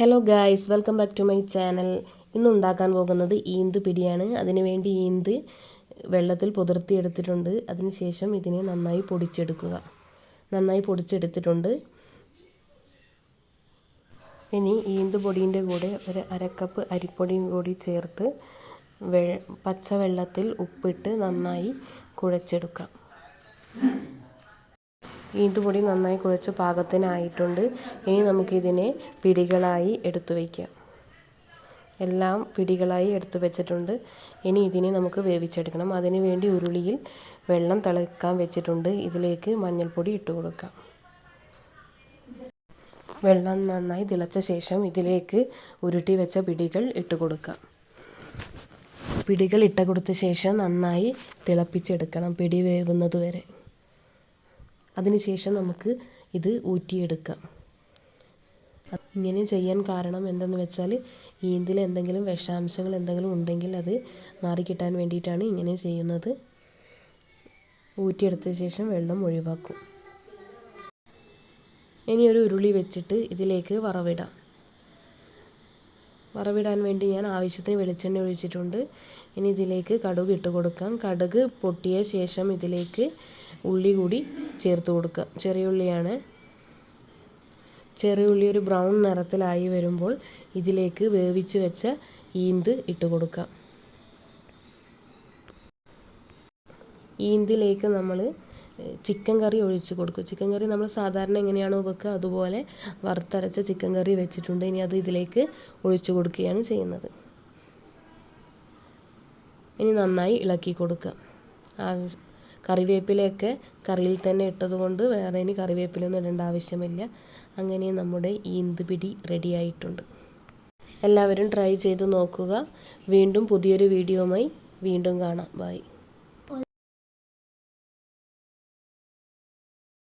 Hello guys welcome back to my channel ഇന്ന് ഉണ്ടാക്കാൻ പോകുന്നത് ഈന്ത് പിടിയാണ്. അതിനുവേണ്ടി ഈന്ത് വെള്ളത്തിൽ പുതിർത്തിയെടുത്തിട്ടുണ്ട് അതിനുശേഷം ഇതിനെ നന്നായി പൊടിച്ചെടുക്കുക. നന്നായി പൊടിച്ചെടുത്തിട്ടുണ്ട്. ഇനി ഈന്ത് പൊടീന്റെ കൂടെ ഒരു അരക്കപ്പ് അരിപ്പൊടിയും കൂടി ചേർത്ത് വെ പച്ചവെള്ളത്തിൽ ഉപ്പിട്ട് നന്നായി കുഴച്ചെടുക്കാം. ഈന്തുപൊടി നന്നായി കുഴച്ച് പാകത്തിനായിട്ടുണ്ട്. ഇനി നമുക്കിതിനെ പിടികളായി എടുത്തു വയ്ക്കാം. എല്ലാം പിടികളായി എടുത്തു വെച്ചിട്ടുണ്ട്. ഇനി ഇതിനെ നമുക്ക് വേവിച്ചെടുക്കണം. അതിനു വേണ്ടി ഉരുളിയിൽ വെള്ളം തിളക്കാൻ വെച്ചിട്ടുണ്ട്. ഇതിലേക്ക് മഞ്ഞൾപ്പൊടി ഇട്ട് കൊടുക്കാം. വെള്ളം നന്നായി തിളച്ച ശേഷം ഇതിലേക്ക് ഉരുട്ടി വെച്ച പിടികൾ ഇട്ട് കൊടുക്കാം. പിടികൾ ഇട്ട കൊടുത്ത ശേഷം നന്നായി തിളപ്പിച്ചെടുക്കണം. പിടി വേവുന്നത് വരെ. അതിനുശേഷം നമുക്ക് ഇത് ഊറ്റിയെടുക്കാം. ഇങ്ങനെ ചെയ്യാൻ കാരണം എന്തെന്ന് വെച്ചാൽ ഈന്തിൽ എന്തെങ്കിലും വിഷാംശങ്ങൾ എന്തെങ്കിലും ഉണ്ടെങ്കിൽ അത് മാറിക്കിട്ടാൻ വേണ്ടിയിട്ടാണ് ഇങ്ങനെ ചെയ്യുന്നത്. ഊറ്റിയെടുത്ത ശേഷം വെള്ളം ഒഴിവാക്കും. ഇനി ഒരു ഉരുളി വെച്ചിട്ട് ഇതിലേക്ക് വറവിടാം. വറവിടാൻ വേണ്ടി ഞാൻ ആവശ്യത്തിന് വെളിച്ചെണ്ണ ഒഴിച്ചിട്ടുണ്ട്. ഇനി ഇതിലേക്ക് കടുക് ഇട്ട് കൊടുക്കാം. കടുക് പൊട്ടിയ ശേഷം ഇതിലേക്ക് ഉള്ളി കൂടി ചേർത്ത് കൊടുക്കാം. ചെറിയ ഉള്ളിയാണ്. ചെറിയ ഉള്ളി ഒരു ബ്രൗൺ നിറത്തിലായി വരുമ്പോൾ ഇതിലേക്ക് വേവിച്ച് വെച്ച ഈന്ത് ഇട്ട് കൊടുക്കാം. ഈന്തിലേക്ക് നമ്മൾ ചിക്കൻ കറി ഒഴിച്ച് കൊടുക്കും. ചിക്കൻ കറി നമ്മൾ സാധാരണ എങ്ങനെയാണോ വെക്കുക അതുപോലെ വറുത്തരച്ച ചിക്കൻ കറി വെച്ചിട്ടുണ്ട്. ഇനി അത് ഇതിലേക്ക് ഒഴിച്ചു കൊടുക്കുകയാണ് ചെയ്യുന്നത്. ഇനി നന്നായി ഇളക്കി കൊടുക്കുക. കറിവേപ്പിലയൊക്കെ കറിയിൽ തന്നെ ഇട്ടതുകൊണ്ട് വേറെ ഇനി കറിവേപ്പിലൊന്നും ഇടേണ്ട ആവശ്യമില്ല. അങ്ങനെ നമ്മുടെ ഈന്ത് പിടി റെഡിയായിട്ടുണ്ട്. എല്ലാവരും ട്രൈ ചെയ്ത് നോക്കുക. വീണ്ടും പുതിയൊരു വീഡിയോയുമായി വീണ്ടും കാണാം. ബൈ.